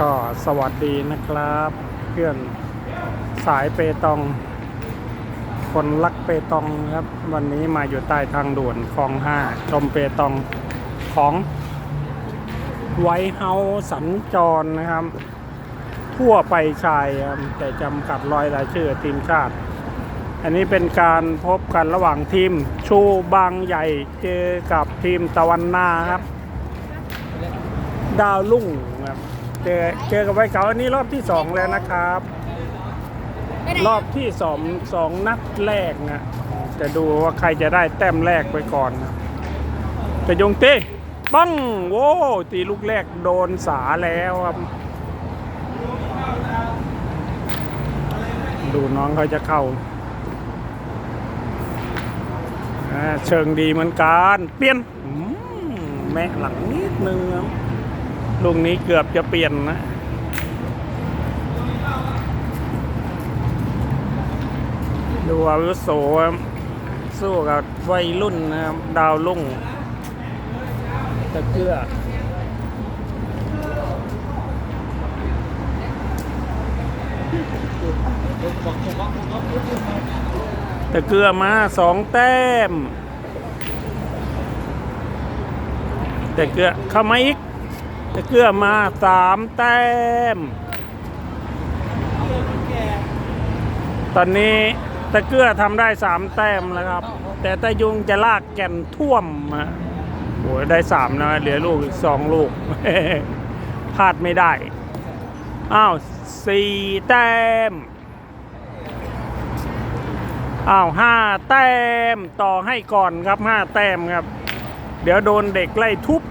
ก็สวัสดีนะครับ เพื่อนสายเปตอง คนรักเปตองครับ วันนี้มาอยู่ใต้ทางด่วนคลองห้าชมเปตองของไวเฮาสัญจรนะครับ ทั่วไปชายครับแต่จำกัดรอยรายชื่อทีมชาติ อันนี้เป็นการพบกันระหว่างทีมชูบางใหญ่เจอกับทีมตะวันนาครับ ดาวลุ่งครับ จอเจอกับไว้เก่าอันนี้รอบที่สองแล้วนะครับ รอบที่สองสองนัดแรกนะจะดูว่าใครจะได้แต้มแรกไปก่อนนะแต่ยงเต้ปังโว้ตีลูกแรกโดนสาแล้วครับ ดูน้องเขาจะเข้าอ่าเชิงดีเหมือนกัน เปลี่ยนอืมแม่หลังนิดนึงครับ ลูกนี้เกือบจะเปลี่ยนนะดูอาวุโสสู้กับวัยรุ่นนะครับ ดาวลุ่งตะเกือตะเกือมาสองแต้ม ตะเกือเข้ามาอีก ตะเกือมาสามแต้ม ตอนนี้ตะเกื้อทำได้สามแต้มแล้วครับ แต่ตะยุงจะลากแก่นท่วมอะโอ้ยได้สามนะเหลือลูกอีกสองลูกพลาดไม่ได้ อ้าวสี่แต้ม อ้าวห้าแต้มต่อให้ก่อนครับห้าแต้มครับ เดี๋ยวโดนเด็กไล่ทุบ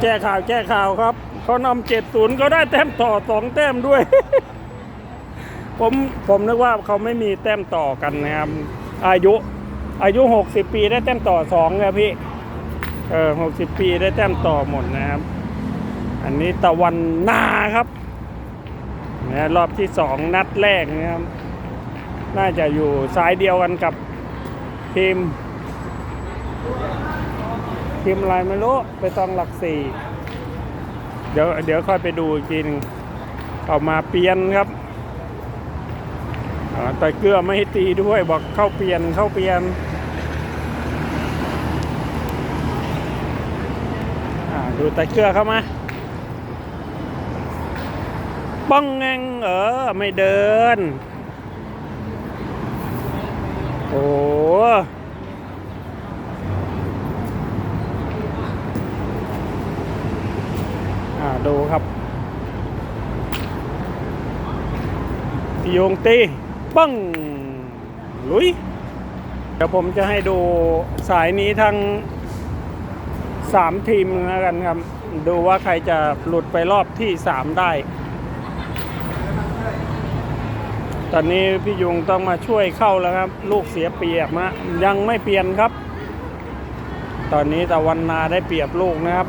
แก้ข่าวแก้ข่าวครับเขานำเจ็ดศูนย์ก็ได้แต้มต่อสองแต้มด้วย ผมผมนึกว่าเขาไม่มีแต้มต่อกันนะครับ อายุอายุหกสิบปีได้แต้มต่อสองครับพี่เออหกสิบปีได้แต้มต่อหมดนะครับ อันนี้ตะวันนาครับนะรอบที่สองนัดแรกนะครับ น่าจะอยู่สายเดียวกันกับทีม ทีมอะไรไม่รู้ไปต้องหลักสี่เดี๋ยวเดี๋ยวค่อยไปดูอีกทีนึงเอามาเปลี่ยนครับอ่าแต่เกลือไม่ให้ตีด้วยบอกเข้าเปลี่ยนเข้าเปลี่ยนดูแต่เกลือเข้ามาป้องแงงเออไม่เดิน โอ้อ่าดูครับ โยงตีปังลุย เดี๋ยวผมจะให้ดูสายนี้ทั้งสามทีมแล้วกันครับ ดูว่าใครจะหลุดไปรอบที่สามได้ ตอนนี้พี่ยุงต้องมาช่วยเข้าแล้วครับ ลูกเสียเปรียบนะยังไม่เปลี่ยนครับ ตอนนี้ตะวันนาได้เปรียบลูกนะครับ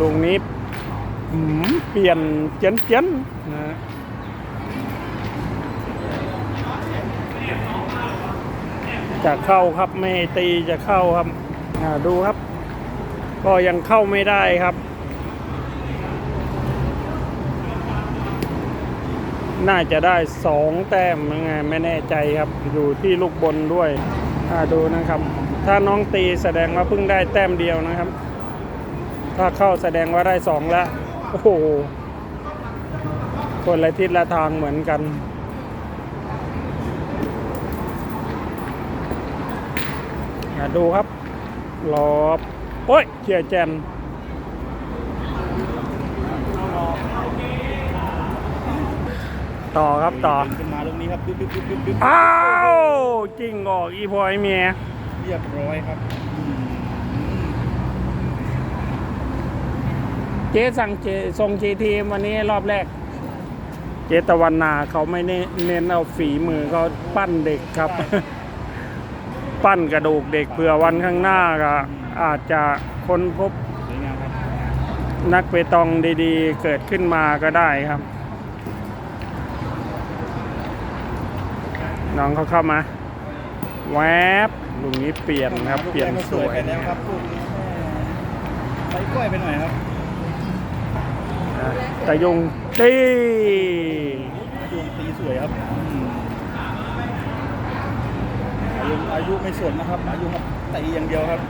ลูกนี้เปลี่ยนเจนเจนนะ จะเข้าครับไม่ตีจะเข้าครับอ่าดูครับ ก็ยังเข้าไม่ได้ครับ น่าจะได้สองแต้มยังไงไม่แน่ใจครับ อยู่ที่ลูกบนด้วยอ่าดูนะครับ ถ้าน้องตีแสดงว่าเพิ่งได้แต้มเดียวนะครับ ถ้าเข้าแสดงว่าได้สองแล้วโอ้โหคนละทิศละทางเหมือนกัน อะ ดูครับรอบโอ้ยเชียร์แจนต่อครับต่อขึ้นมาลูกนี้ครับดึ๊บดึ๊บดึ๊บดึ๊บดึ๊บอ้าวจริงออกอีพอยเมียเรียบร้อยครับ เจ๊สั่งเจส่งจีทีมวันนี้รอบแรก เจตะวันนาเขาไม่เน้นเน้นเอาฝีมือเขาปั้นเด็กครับ ปั้นกระดูกเด็กเผื่อวันข้างหน้าก็อาจจะค้นพบสวยงามครับนักเปตองดีๆ เกิดขึ้นมาก็ได้ครับ น้องเขาเข้ามา แวบลูกนี้เปลี่ยนครับ เปลี่ยนสวยไปแล้วครับลูกนี้ใส่กล้วยไปหน่อยครับอะตะยงตีดวงตีสวยครับ อืมอายุอายุไม่ส่วนนะครับ อายุครับตีอย่างเดียวครับ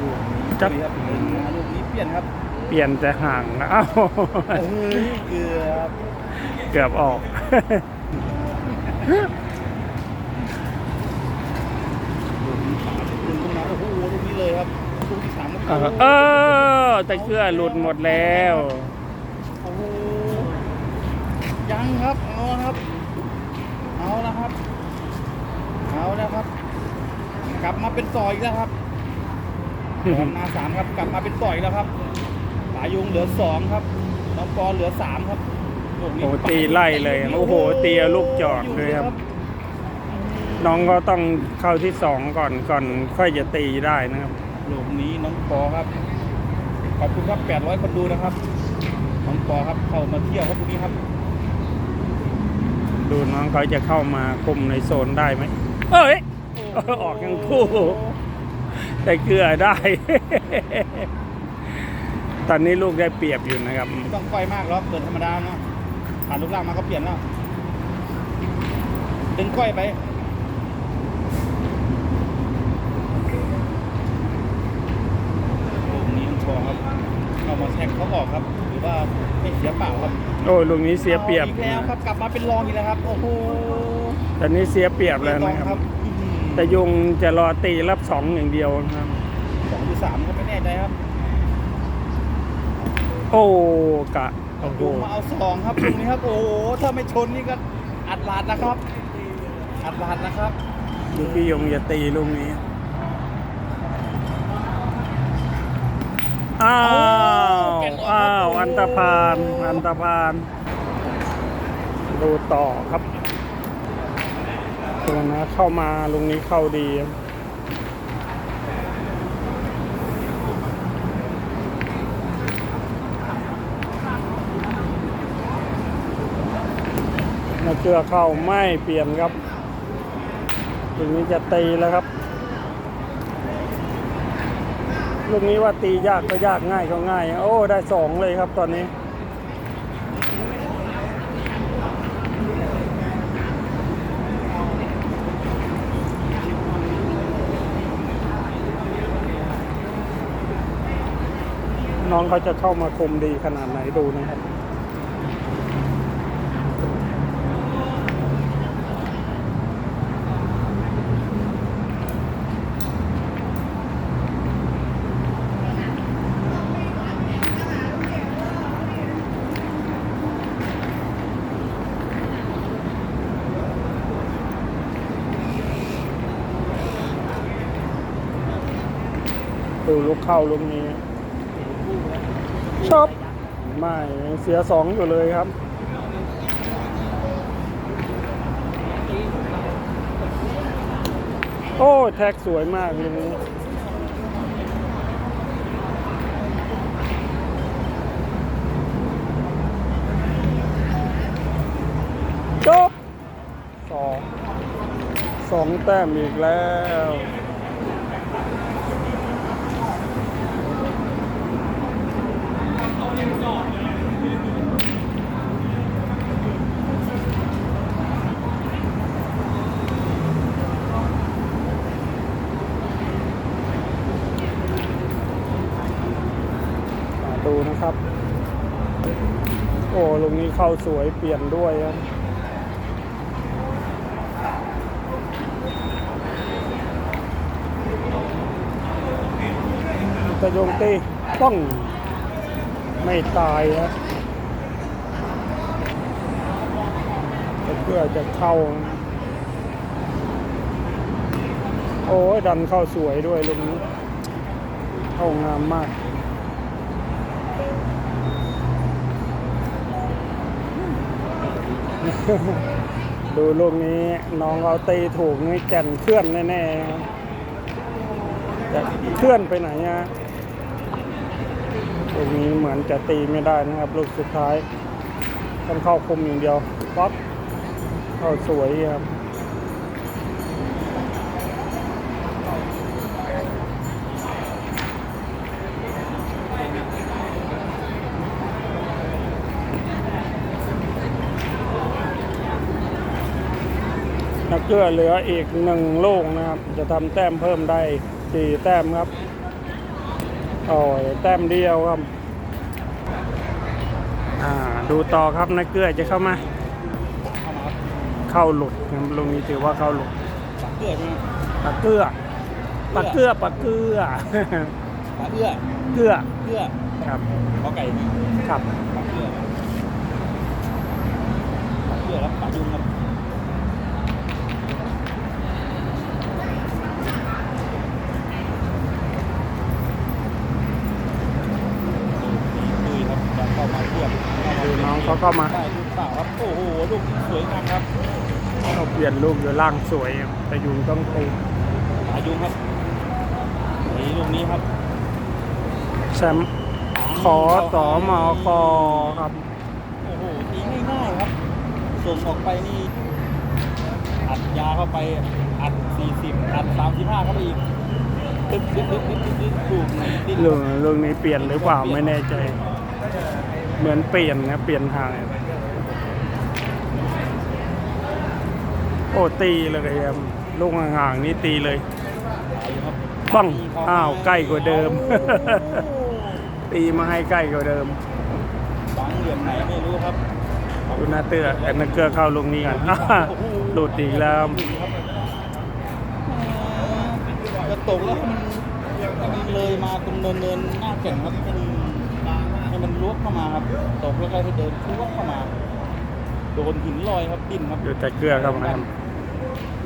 ลูกนี้จับครับลูกนี้เปลี่ยนครับเปลี่ยนแต่ห่างนะอ้าวเฮ้ยเกือบเกือบออกลูกนี้สามดึงขึ้นมาโอ้โหลูกนี้เลยครับลูกที่สามก็เออตะเกือหลุดหมดแล้วโอ้โหยังครับ เอาละครับเอาละครับ เอาแล้วครับ กลับมาเป็นต่ออีกแล้วครับตอนมาสามครับกลับมาเป็นต่อยแล้วครับป่ายุงเหลือสองครับน้องปอเหลือสามครับลูกนี้โอ้ตีไล่เลยโอ้โหตีเอาลูกจอดเลยครับ น้องก็ต้องเข้าที่สองก่อนก่อนค่อยจะตีได้นะครับลูกนี้น้องปอครับ ขอบคุณครับแปดร้อยคนดูนะครับ น้องปอครับเข้ามาเที่ยวครับลูกนี้ครับ ดูน้องเขาจะเข้ามาคุมในโซนได้ไหม เอ้ย ออกทั้งคู่ แต่เกลือได้ ตอนนี้ลูกได้เปรียบอยู่นะครับ ไม่ต้องค่อยมากหรอกเดินธรรมดาเนาะผ่านลูกล่างมาก็เปลี่ยนแล้ว ดึงก้อยไป ลูกนี้น้องปอครับเอามาแทงเขาออกครับ หรือว่าไม่เสียเปล่าครับโอ้ลูกนี้เสียเปรียบอีกแล้วครับ กลับมาเป็นรองอีกแล้วครับ โอ้โห ตอนนี้เสียเปรียบแล้วนะครับอื้อหือแต่ยุงจะรอตีรับสองอย่างเดียวนะครับสองหรือสามก็ไม่แน่ใจครับ โอ้กะโอ้โหยุงมาเอาสองครับตรงนี้ครับ โอ้โหถ้าไม่ชนนี่ก็อัดลาดนะครับ อัดลาดนะครับลูกพี่ยงจะตีลูกนี้อ้าวอ้าวอันตรพานอันตรพานดูต่อครับ ตัวนะเข้ามาลุงนี้เข้าดีนาเกลือเข้าไม่เปลี่ยนครับลูกนี้จะตีแล้วครับ ลูกนี้ว่าตียากก็ยากง่ายก็ง่าย โอ้ ได้สองเลยครับตอนนี้ น้องเขาจะเข้ามาคมดีขนาดไหนดูนะครับดูลูกเข้าลูกนี้ ชอบ ไม่ยังเสียสองอยู่เลยครับ โอ้แท็กสวยมากลูกนี้จบสองสองแต้มอีกแล้ว ดูนะครับ โอ้ลุงนี้เข้าสวยเปลี่ยนด้วยครับตะยงตีป้องไม่ตายฮะแต่เพื่อจะเข้า โอ้ยดันเข้าสวยด้วยลุงนี้เข้างามมาก ดูลูกนี้น้องเราตีถูกนี่แก่นเคลื่อนแน่ๆจะเคลื่อนไปไหนฮะลูกนี้เหมือนจะตีไม่ได้นะครับ ลูกสุดท้ายต้องเข้าคุมอย่างเดียวป๊อปเข้าสวยครับ เกื้อเหลืออีกหนึ่งลูกนะครับ จะทำแต้มเพิ่มได้สี่แต้มครับโอ้ยแต้มเดียวครับอ่าดูต่อครับนักเกลือจะเข้ามาเข้ามาครับเข้าหลุดครับลูกนี้ถือว่าเข้าหลุดปักเกลือใช่ไหมปลาเกลือปลาเกลือปลาเกลือปักเกลือเกลือเกลือครับขอไก่ไหมครับปักเกลือปักเกลือครับปลายุงครับดูครับจะเข้ามาเทียบเข้ามา ดูน้อง เขาเข้ามาได้ลูกเปล่าครับโอ้โหลูกนี้สวยงามครับเขาเปลี่ยนลูกอยู่ล่างสวยครับแต่ยุงต้องตีปลายุงครับนี่ลูกนี้ครับแชมป์ขอสอมอคอครับโอ้โหตีง่ายๆครับส่งออกไปนี่อัดยาเข้าไปอัด 40 อัด 35 เข้าไปอีกตึ๊ดตึ๊ดตึ๊ดตึ๊ดตึ๊ดตึ๊ดลูกนี้ดิ้นลูกลูกนี้เปลี่ยนหรือเปล่าไม่แน่ใจ เหมือนเปลี่ยนนะเปลี่ยนทางโอ้ตีเลยครับลูกห่างๆนี่ตีเลยครับปังอ้าวใกล้กว่าเดิม ตีมาให้ใกล้กว่าเดิมบังเหลี่ยมไหนไม่รู้ครับดูหน้าเตือแต่นักเกลือเข้าลูกนี้กันหลุดอีกแล้วจะตกแล้วให้มันให้มันเลยมาตรงเนินเนินหน้าแก่งครับ ให้มันให้มันล้วเข้ามาครับตกแล้วก็ให้เดินล้วเข้ามา โดนหินลอยครับดิ้นครับดูแต่เกลือครับครับ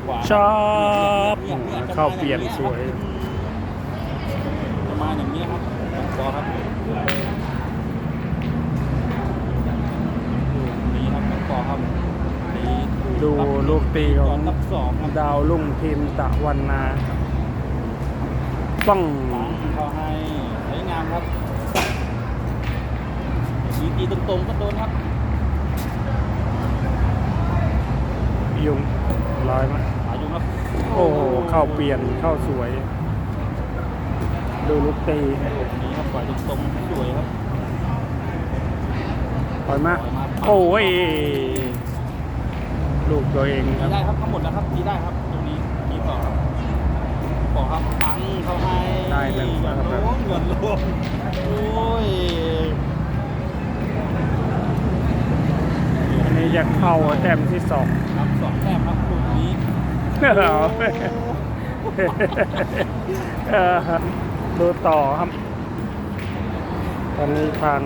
ขวาชอบนี่ยนี่ยเข้าเปลี่ยนสวยจะมาอย่างนี้ยครับบอครับนี่ครับบอครับนี่ดูลูกตีของนับสองครับดาวลุ่งทีมตะวันนาปังปังเข้าให้สวยงามครับ มีตีตรงๆก็โดนครับยุงลอยมาอายุครับโอ้โหเข้าเปลี่ยนเข้าสวย ดูลูกตีนี่ครับปล่อยตรงๆสวยครับปล่อยมาโอ้ยลูกตัวเองคตีรับได้ครับทั้งหมดแล้วครับตีได้ครับตรงนี้ตีต่อครับต่อครับปังเข้าให้ได้หนึ่งหย่แล้อวนครับลงหย่อนลงโอ้ย อั นนี้จะเข้าแต้มที่สองครับสองแต้มครับลูกนี้เอาเออดูต่อครับ ตอนนี้ผ่าน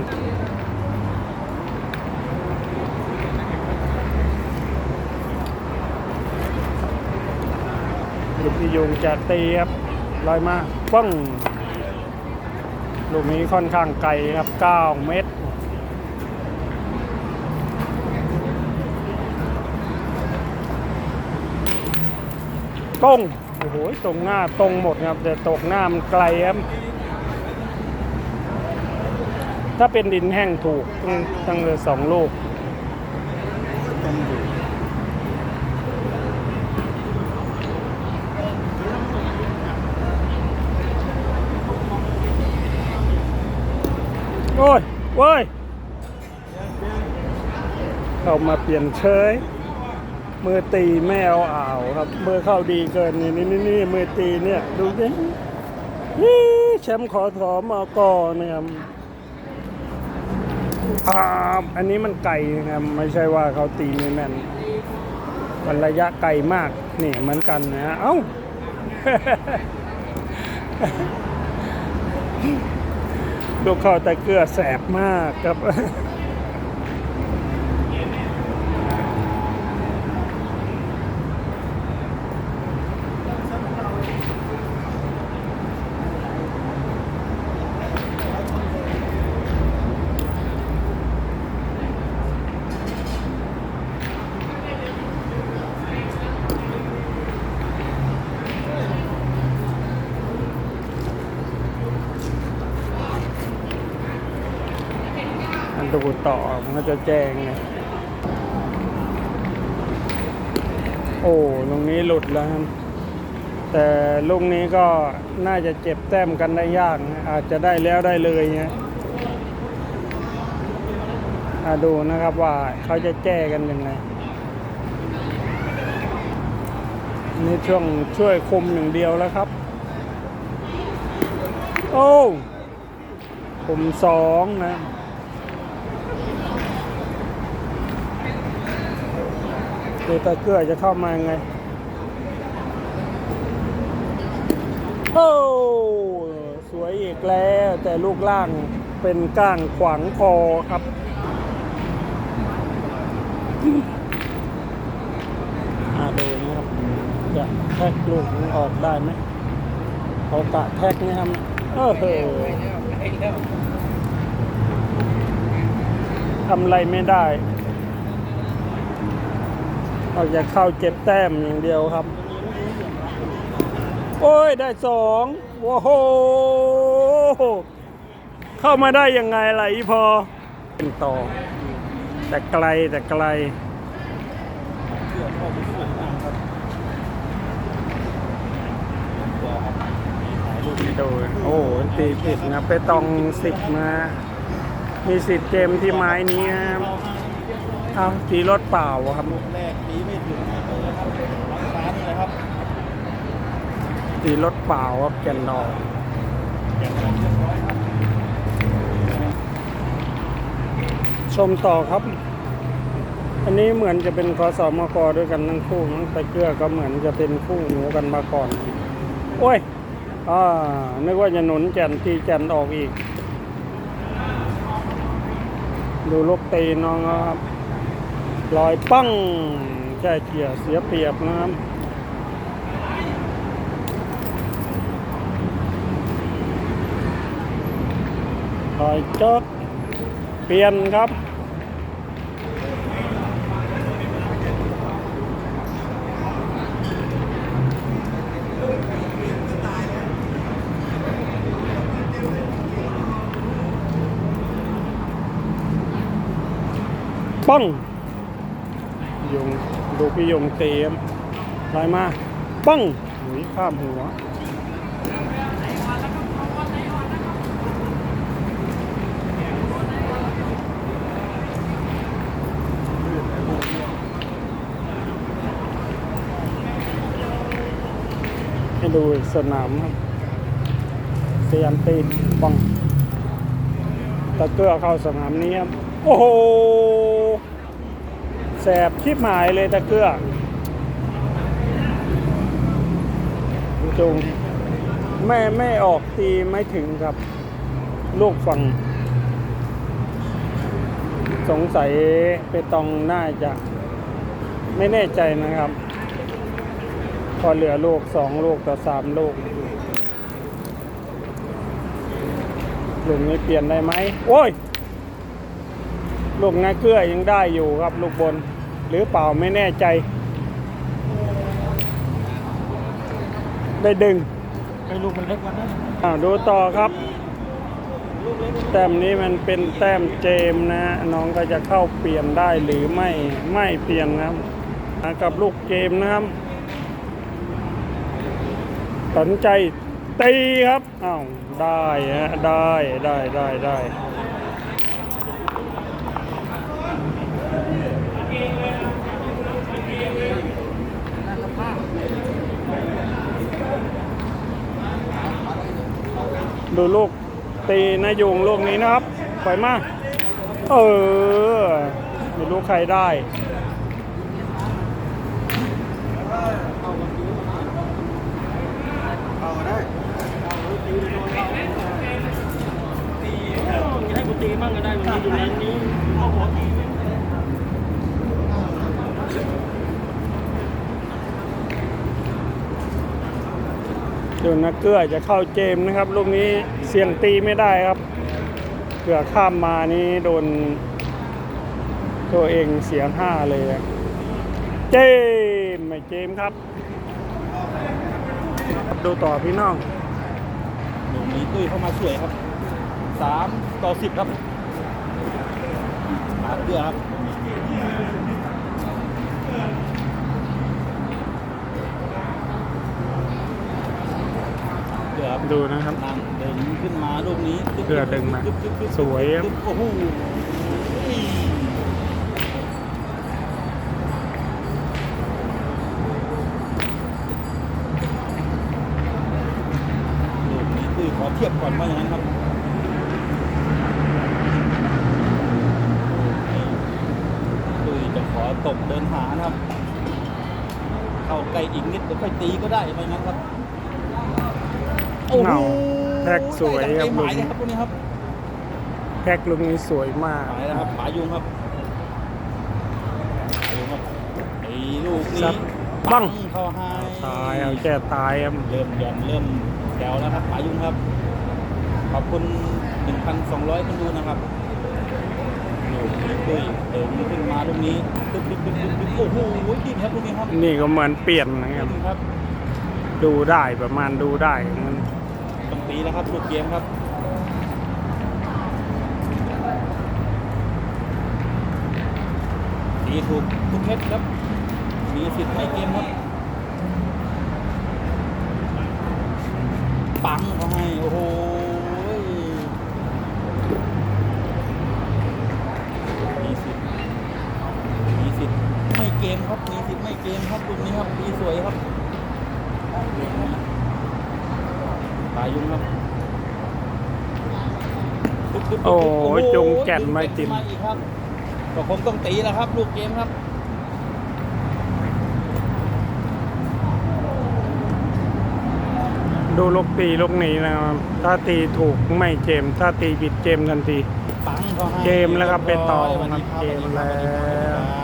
ลูกที่ยุงจะตีครับลอยมาปึ้งลูกนี้ค่อนข้างไกลครับ 9 เมตร ตรงโอ้โหตรงหน้าตรงหมดครับแต่ตกหน้ามันไกลครับถ้าเป็นดินแห้งถูกตั้งเลยสองลูกโอ้ยโว้ยเข้ามาเปลี่ยนเชย มือตีไม่เอาอ่าวครับมือเข้าดีเกินนี่นี่นี่นี่มือตีเนี่ยดูดินี่แชมป์ขอถอมอกอนะครับอ่าอันนี้มันไกลนะครับไม่ใช่ว่าเขาตีไม่แม่นมันระยะไกลมากนี่เหมือนกันนะฮะเอ้าลูกเข้าแต่เกลือแสบมากครับ มันดูต่อมันก็จะแจ้งไงโอ้ตรงนี้หลุดแล้วครับแต่ลูกนี้ก็น่าจะเจ็บแต้มกันได้ยากนะอาจจะได้แล้วได้เลยไงอะดูนะครับว่าเขาจะแจ้กันยังไงนี่ช่วงช่วยคุมอย่างเดียวแล้วครับ โอ้คุมสองนะ ดูตาเกลือจะเข้ามาไง โอ้สวยอีกแล้วแต่ลูกล่างเป็นก้างขวางคอครับ อาดูนะครับจะแท็กลูกออกได้ไหมเขากะแท็กนี่ครับเออทำอะไรไม่ได้ ออกจากเข้าเจ็บแต้มอย่างเดียวครับ โอ้ยได้สองโอ้โห เข้ามาได้ยังไงล่ะอีพอเป็นต่อ แต่ไกลแต่ไกลดูโอ้โหตีผิดนะไปตองสิบนะมีสิทธิ์เกมที่ไม้นี้นะเอาตีรถเปล่าอะครับลูกแรกตีไม่ถึงเลยครับหลังฟ้านี่เลยครับ ตีรถเปล่าครับแกนดอกชมต่อครับ อันนี้เหมือนจะเป็นคอสอมกด้วยกันทั้งคู่มั้งแต่เกลือก็เหมือนจะเป็นคู่หูกันมาก่อน โอ้ยอ่านึกว่าจะหนุนแก่นทีแก่นออกอีกดูลูกตีน้องครับ ลอยปั้งแค่เกียร์เสียเปรียบนะครับลอยจดเปลี่ยนครับป้ง ยงดูพี่ยงเตรียมลอยมาป้องหุยข้ามหัวให้ดูสนามครับเซียนตีป้องตะเกือเข้าสนามนี้ครับ โอ้โห แสบชิบหายเลยตะเกือจุงแม่ไม่ออกตีไม่ถึงครับ ลูกฟัง สงสัยไปตองน่าจะ ไม่แน่ใจนะครับ พอเหลือลูกสองลูกต่อสามลูกลูกนี้เปลี่ยนได้ไหม โอ้ย ลูกนาเกลือยังได้อยู่ครับ ลูกบน หรือเปล่าไม่แน่ใจ ได้ดึงไอ้ลูกมันเล็กกว่านั้นอ่าดูต่อครับ แต้มนี้มันเป็นแต้มเจมส์นะ น้องก็จะเข้าเปลี่ยนได้หรือไม่ไม่เปลี่ยนนะครับอ่ากับลูกเกมนะครับสนใจตีครับอ้าวได้ฮะได้ได้ได้ได้ ดูลูกตีนะยุงลูกนี้นะครับปล่อยมาเออไม่รู้ใครได้ให้กูตีมั่งก็ได้วันนี้อยู่ร้านนี้เอาหัวตี ดูนะเกลือจะเข้าเจมส์นะครับ ลูกนี้เสี่ยงตีไม่ได้ครับเกลือข้ามมานี้โดน ตัวเองเสียห้าเลยเจมส์ไม่เจมส์ครับ ดูต่อพี่น้องลูกนี้ตุ้ยเข้ามาสวยครับสามต่อสิบครับหาเกลือครับ ดูนะครับเดึงขึ้นมาลูกนี้เพื่อดึงมาสวยครัโอ้โหลูกนี้คือขอเทียบก่อนว่าอย่างนั้นครับคือจะขอตกเดินหานะครับ เข้าใกล้อีกนิดเดี๋ยวตีก็ได้ไปงั้นครับ อ้โหเงาแท็กสวยได้ครัดับงใจหมายเลยครับพวกนี้ครับแพ็กลุงนี้สวยมาก หมายนะครับปายุงครับปายุงครับไอ้ลูกซันี้ดบังเข้าให้ตายเอาแก้ตายครับเริ่มหย่อนเริ่มแถวแล้วครับปายุงครับ ขอบคุณ 1,200คนดูนะครับลูกนี้ตุ้ยเติมขึ้นมาลูกนี้ตึ๊บตึ๊บตึ๊บตึ๊บตึ๊บโอ้โหดิ้นครับลูกนี้ครับนี่ก็เหมือนเปลี่ยนนะครับ ดิ้นครับ ดูได้ประมาณดูได้มัน ดีแล้วครับลูกเกมครับดีถูกทุกเม็ดครับ มีสิทธิ์ไม่เกมครับ ปังเขาให้ โอ้โหมีสิทธิ์มีสิทธิ์ไม่เกมครับ มีสิทธิ์ไม่เกมครับลูกนี้ครับดีสวยครับปลา ยุงครับตึ๊บตึ๊บตึ๊บโอ้ตึ๊บยจงแก่นไม่ติดมาอีกครับก็คงต้องตีแล้วครับ ลูกเกมครับดูลูกตีลูกนี้นะครับ ถ้าตีถูกไม่เกมถ้าตีผิดเกมทันทีปังเขาให้เกมแล้วครับเป็นต่อวันนี้ครับเกมวันนี้แล้วครับโโห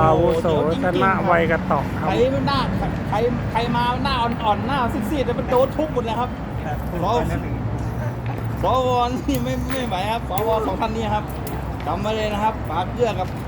อาวุโสเดี๋ยวจชริงๆนะไวกระตอกคใครัรบหน้าใครใครมาหน้าอ่อนๆหน้าซีดๆเนี่ยมันโดนทุบหมดเลยครับสวสวนี่ไม่ไม่ไหวครับสวสองท่านนี้ครับจำไว้เลยนะครับป๋าเกื้อกับป๋า